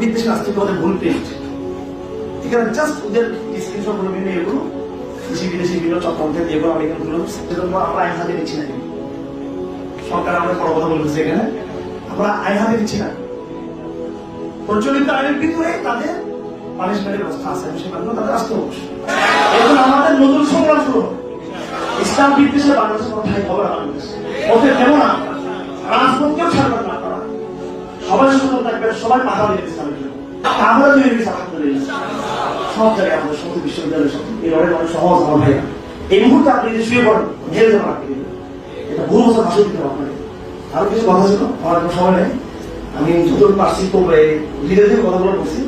বিদ্বেষ নাস্তিক ওদের ভুল পেস্ট এখানে জাস্ট ওদের বিভিন্ন এগুলো দেশি বিদেশি বিভিন্ন সেজন্য আমরা আইন হাতে না সরকার বড় কথা এখানে। আমরা আইন হাতে না। প্রচলিত আইনের ভিতরে তাদের পানিশমেন্টের ব্যবস্থা আছে তাদের আসতে এখন আমাদের নতুন সংগ্রাম শুরু। ইসলাম বিদ্বেষে বাংলাদেশের কোনো ঠাই হবে বাংলাদেশে ওদের দেবো সবাই সুন্দর থাকবেন সবাই মাথা দিয়ে ইসলামের আমরা আলহামদুলিল্লাহ সব জায়গায় আমাদের সমস্ত বিশ্ববিদ্যালয়ের সব এই লড়াই অনেক সহজ হবে এই মুহূর্তে আপনি যদি শুয়ে পড়েন যাবেন আপনি। এটা ভুল বছর ভাষণ দিতে আরও কিছু কথা ছিল? আমার সময় নেই। আমি যতটুকু পারছি ধীরে লিডারদের কথাগুলো বলছি।